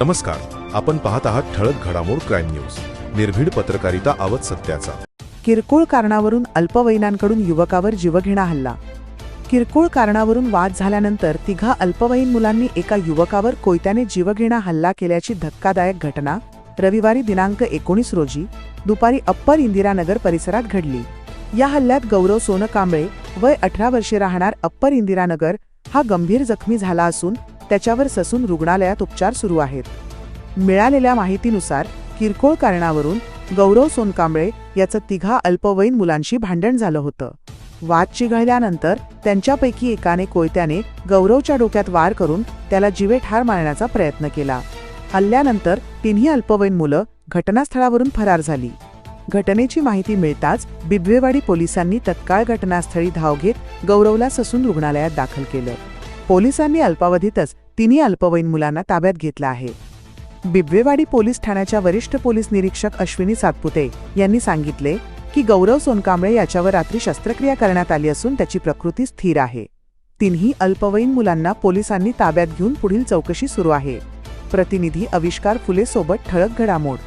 नमस्कार. आपण पाहत आहात ठळक घडामोड क्राईम न्यूज. निर्भीड पत्रकारिता आवत सत्याचा. किरकोळ कारणावरून अल्पवयीनांकडून युवकावर जीवघेणा हल्ला. किरकोळ कारणावरून वाद झाल्यानंतर तिघा अल्पवयीन मुलांनी एका युवकावर कोयत्याने जीवघेणा हल्ला केल्याची धक्कादायक घटना रविवारी दिनांक एकोणीस रोजी दुपारी अप्पर इंदिरानगर परिसरात घडली. या हल्ल्यात गौरव सोनकांबळे वय अठरा वर्षे राहणार अप्पर इंदिरानगर हा गंभीर जखमी झाला असून त्याच्यावर ससून रुग्णालयात उपचार सुरू आहेत. मिळालेल्या माहितीनुसार किरकोळ कारणावरून गौरव सोनकांबळे याचं तिघा अल्पवयीन मुलांशी भांडण झालं होतं. वाद चिघळल्यानंतर त्यांच्यापैकी एकाने कोयत्याने गौरवच्या डोक्यात वार करून त्याला जीवे ठार मारण्याचा प्रयत्न केला. हल्ल्यानंतर तिन्ही अल्पवयीन मुलं घटनास्थळावरून फरार झाली. घटनेची माहिती मिळताच बिबवेवाडी पोलिसांनी तत्काळ घटनास्थळी धाव घेत गौरवला ससून रुग्णालयात दाखल केलं. पोलिसांनी अल्पावधीतच तिन्ही अल्पवयीन मुलांना ताब्यात घेतलं आहे. बिबवेवाडी पोलीस ठाण्याच्या वरिष्ठ पोलीस निरीक्षक अश्विनी सातपुते यांनी सांगितले की गौरव सोनकांबळे याच्यावर रात्री शस्त्रक्रिया करण्यात आली असून त्याची प्रकृती स्थिर आहे. तिन्ही अल्पवयीन मुलांना पोलिसांनी ताब्यात घेऊन पुढील चौकशी सुरू आहे. प्रतिनिधी अविष्कार फुले सोबत ठळक घडामोड.